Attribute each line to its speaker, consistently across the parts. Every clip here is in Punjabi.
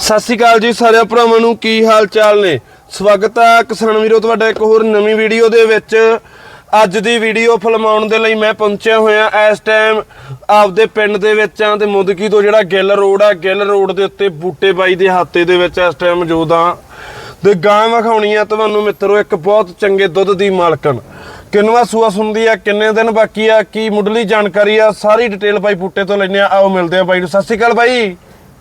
Speaker 1: ਸਤਿ ਸ਼੍ਰੀ ਅਕਾਲ ਜੀ ਸਾਰਿਆਂ ਭਰਾਵਾਂ ਨੂੰ, ਕੀ ਹਾਲ ਚਾਲ ਨੇ? ਸਵਾਗਤ ਹੈ ਕਿਸਾਨ ਵੀਰੋ, ਤੁਹਾਡਾ ਇੱਕ ਹੋਰ ਨਵੀਂ ਵੀਡੀਓ ਦੇ ਵਿੱਚ। ਅੱਜ ਦੀ ਵੀਡੀਓ ਫਿਲਮਾਉਣ ਦੇ ਲਈ ਮੈਂ ਪਹੁੰਚਿਆ ਹੋਇਆ ਇਸ ਟਾਈਮ ਆਪਦੇ ਪਿੰਡ ਦੇ ਵਿੱਚ ਆਂ ਤੇ ਮੁਦਕੀ ਤੋਂ ਜਿਹੜਾ ਗਿੱਲ ਰੋਡ ਆ, ਗਿੱਲ ਰੋਡ ਦੇ ਉੱਤੇ ਬੂਟੇ ਬਾਈ ਦੇ ਹਾਤੇ ਦੇ ਵਿੱਚ ਇਸ ਟਾਈਮ ਮੌਜੂਦ ਆ। ਤੇ ਗਾਂ ਵਿਖਾਉਣੀ ਆ ਤੁਹਾਨੂੰ ਮਿੱਤਰੋ, ਇੱਕ ਬਹੁਤ ਚੰਗੇ ਦੁੱਧ ਦੀ ਮਾਲਕਣ। ਕਿੰਨਵਾ ਸੂਆ ਸੁਣਦੀ ਆ, ਕਿੰਨੇ ਦਿਨ ਬਾਕੀ ਆ, ਕੀ ਮੁੱਢਲੀ ਜਾਣਕਾਰੀ ਆ, ਸਾਰੀ ਡਿਟੇਲ ਬਾਈ ਬੂਟੇ ਤੋਂ ਲੈਣੇ ਆ। ਆਓ ਮਿਲਦੇ ਆ ਬਾਈ ਨੂੰ। ਸਤਿ ਸ਼੍ਰੀ ਅਕਾਲ ਬਾਈ।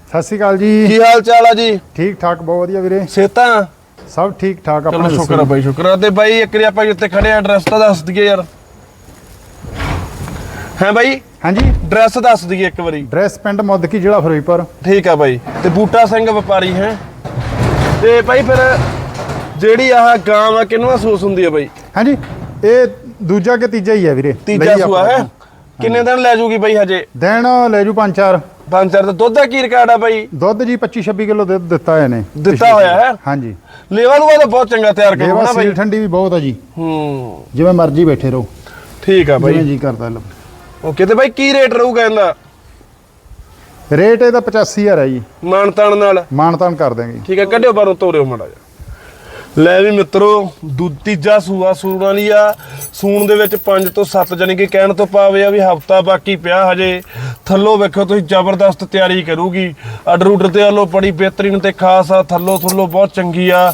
Speaker 2: ਸਤਿ ਸ਼੍ਰੀ ਅਕਾਲ ਜੀ।
Speaker 1: ਕੀ ਹਾਲ ਚਾਲ ਆ ਜੀ?
Speaker 2: ਠੀਕ ਠਾਕ ਬਹੁਤ ਵਧੀਆ ਵੀਰੇ।
Speaker 1: ਸੇਤਾ
Speaker 2: ਸਭ ਠੀਕ ਠਾਕ
Speaker 1: ਚਲੋ
Speaker 2: ਆਪਣਾ
Speaker 1: ਸ਼ੁਕਰ ਆ ਬਾਈ ਸ਼ੁਕਰ ਆ। ਤੇ ਬਾਈ ਇੱਕ ਵਾਰੀ ਆਪਾਂ ਜਿੱਥੇ ਖੜੇ ਆ ਐਡਰੈਸ ਤਾਂ ਦੱਸ ਦਈਏ ਯਾਰ। ਹੈ ਬਾਈ?
Speaker 2: ਹਾਂਜੀ।
Speaker 1: ਐਡਰੈਸ ਦੱਸ ਦਈਏ ਇੱਕ ਵਾਰੀ।
Speaker 2: ਡਰੈਸ ਪਿੰਡ ਮੁੱਦਕੀ ਜ਼ਿਲ੍ਹਾ ਫਿਰੋਜ਼ਪੁਰ
Speaker 1: ਠੀਕ ਆ ਬਾਈ। ਤੇ ਬੂਟਾ ਸਿੰਘ ਵਪਾਰੀ ਹੈ? ਤੇ ਬਾਈ ਫਿਰ ਜਿਹੜੀ ਆਹ ਗਾਂ ਆ ਕਿੰਨਵਾ ਸੂਸ ਹੁੰਦੀ ਆ ਬਾਈ?
Speaker 2: ਹਾਂਜੀ ਇਹ ਦੂਜਾ ਕਿ ਤੀਜਾ ਹੀ ਹੈ ਵੀਰੇ।
Speaker 1: ਤੀਜਾ
Speaker 2: ਲਈ
Speaker 1: ਸੂਆ ਹੈ? ਕਿੰਨੇ ਦਿਨ ਲੈ ਜੂਗੀ ਬਾਈ ਹਜੇ?
Speaker 2: ਦਿਨ ਲੈ ਜੂ ਪੰਜ ਚਾਰ।
Speaker 1: ਪੰਜ ਚਾਰ ਦਾ ਦੁੱਧ ਦਾ ਕੀ ਰਿਕਾਰਡ ਆ ਬਾਈ?
Speaker 2: ਦੁੱਧ ਜੀ 25 26 ਕਿਲੋ ਦੁੱਧ ਦਿੱਤਾ ਹੋਇਆ ਨੇ
Speaker 1: ਦਿੱਤਾ ਹੋਇਆ ਹੈ?
Speaker 2: ਹਾਂਜੀ।
Speaker 1: ਲੇਵਾ ਲੂਆ ਤਾਂ ਬਹੁਤ ਚੰਗਾ ਤਿਆਰ ਕਰੂਗਾ ਨਾ ਬਾਈ।
Speaker 2: ਸੀਲ ਠੰਡੀ ਵੀ ਬਹੁਤ ਆ ਜੀ।
Speaker 1: ਹੂੰ।
Speaker 2: ਜਿਵੇਂ ਮਰਜ਼ੀ ਬੈਠੇ ਰਹੋ।
Speaker 1: ਠੀਕ ਆ
Speaker 2: ਜਿਵੇਂ
Speaker 1: ਬਾਈ
Speaker 2: ਜੀ ਕਰਦਾ ਲਓ।
Speaker 1: ਓਕੇ ਤੇ ਬਾਈ ਕੀ ਰੇਟ ਰਹੂਗਾ ਇਹਦਾ?
Speaker 2: ਰੇਟ ਇਹਦਾ 85000 ਹੈ ਜੀ।
Speaker 1: ਮਾਨ ਤਾਨ ਨਾਲ।
Speaker 2: ਮਾਨਤਾਨ ਕਰ ਦਾਂਗੇ
Speaker 1: ਠੀਕ ਹੈ ਕੱਢਿਓ ਬਾਹਰੋਂ ਤੋਰਿਓ ਮਾੜਾ ਜਿਹਾ। ਲੈ ਵੀ ਮਿੱਤਰੋ, ਦੂ, ਤੀਜਾ ਸੂਆ ਸੂਣ ਵਾਲੀ ਆ। ਸੂਣ ਦੇ ਵਿੱਚ 5 ਤੋਂ 7 ਜਾਨੀ ਕਿ ਕਹਿਣ ਤੋਂ ਪਾਵੇ ਆ ਵੀ ਹਫਤਾ ਬਾਕੀ ਪਿਆ ਹਜੇ। ਥੱਲੋਂ ਵੇਖੋ ਤੁਸੀਂ ਜ਼ਬਰਦਸਤ ਤਿਆਰੀ ਕਰੂਗੀ। ਆਰਡਰ ਉਡਰ ਤੇ ਵੱਲੋਂ ਬੜੀ ਬਿਹਤਰੀਨ ਤੇ ਖਾਸ ਆ ਥੱਲੋਂ ਥੱਲੋਂ ਬਹੁਤ ਚੰਗੀ ਆ।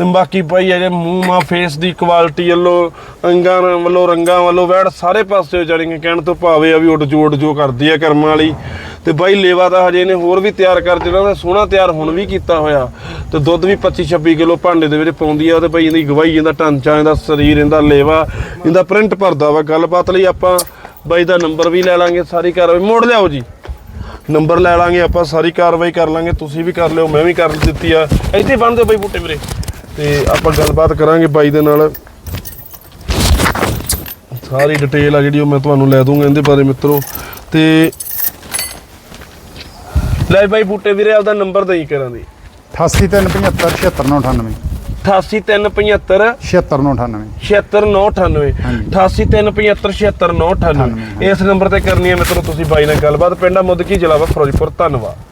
Speaker 1: ਬਾਕੀ ਭਾਈ ਅਜੇ ਮੂੰਹ ਮਾ ਫੇਸ ਦੀ ਕੁਆਲਿਟੀ ਵੱਲੋਂ ਅੰਗਾਂ ਵੱਲੋਂ, ਰੰਗਾਂ ਵੱਲੋਂ ਵੈੜ ਸਾਰੇ ਪਾਸੇ ਜਾਨੀ ਕਿ ਕਹਿਣ ਤੋਂ ਭਾਵੇ ਆ ਵੀ ਉੱਡ ਜੋ ਉੱਡ ਜੋ ਕਰਦੀ ਆ ਕਰਮਾਂ ਵਾਲੀ। ਤੇ ਬਾਈ ਲੇਵਾ ਤਾਂ ਹਜੇ ਇਹਨੇ ਹੋਰ ਵੀ ਤਿਆਰ ਕਰ ਜਿਹੜਾ ਨਾ ਸੋਹਣਾ ਤਿਆਰ ਹੁਣ ਵੀ ਕੀਤਾ ਹੋਇਆ। ਤੇ ਦੁੱਧ ਵੀ 25 26 ਕਿਲੋ ਭਾਂਡੇ ਦੇ ਵਿੱਚ ਪਾਉਂਦੀ ਆ ਤੇ ਬਾਈ ਇਹਦੀ ਗਵਾਈ ਇਹਦਾ ਢਾਂਚਾ, ਇਹਦਾ ਸਰੀਰ, ਇਹਦਾ ਲੇਵਾ, ਇਹਦਾ ਪ੍ਰਿੰਟ ਭਰਦਾ ਵਾ। ਗੱਲਬਾਤ ਲਈ ਆਪਾਂ ਬਾਈ ਦਾ ਨੰਬਰ ਵੀ ਲੈ ਲਾਂਗੇ, ਸਾਰੀ ਕਾਰਵਾਈ। ਮੋੜ ਲਿਆਓ ਜੀ। ਨੰਬਰ ਲੈ ਲਾਂਗੇ ਆਪਾਂ, ਸਾਰੀ ਕਾਰਵਾਈ ਕਰ ਲਾਂਗੇ। ਤੁਸੀਂ ਵੀ ਕਰ ਲਿਓ, ਮੈਂ ਵੀ ਕਰ ਦਿੱਤੀ ਆ। ਇੱਥੇ ਬੰਨ ਦਿਓ ਬਾਈ ਬੂਟੇ ਵੀਰੇ। ਤੇ ਆਪਾਂ ਗੱਲਬਾਤ ਕਰਾਂਗੇ ਬਾਈ ਦੇ ਨਾਲ। ਸਾਰੀ ਡਿਟੇਲ ਆ ਜਿਹੜੀ ਉਹ ਮੈਂ ਤੁਹਾਨੂੰ ਲੈ ਦੂੰਗਾ ਇਹਦੇ ਬਾਰੇ ਮਿੱਤਰੋ। ਤੇ ਲੈ ਬਾਈ ਬੂਟੇ ਵੀਰੇ ਆਪਦਾ ਨੰਬਰ ਦੇਈ ਕਰਾਂ ਦੀ।
Speaker 2: 88375
Speaker 1: 88375
Speaker 2: 76998
Speaker 1: 76998
Speaker 2: ਹਾਂਜੀ।
Speaker 1: 88375 76998 ਇਸ ਨੰਬਰ ਤੇ ਕਰਨੀ ਹੈ ਮਿੱਤਰੋ ਤੁਸੀਂ ਬਾਈ ਨਾਲ ਗੱਲਬਾਤ। ਪਿੰਡਾ ਮੁੱਦਕੀ ਜ਼ਿਲ੍ਹਾ ਫਿਰੋਜ਼ਪੁਰ ਧੰਨਵਾਦ।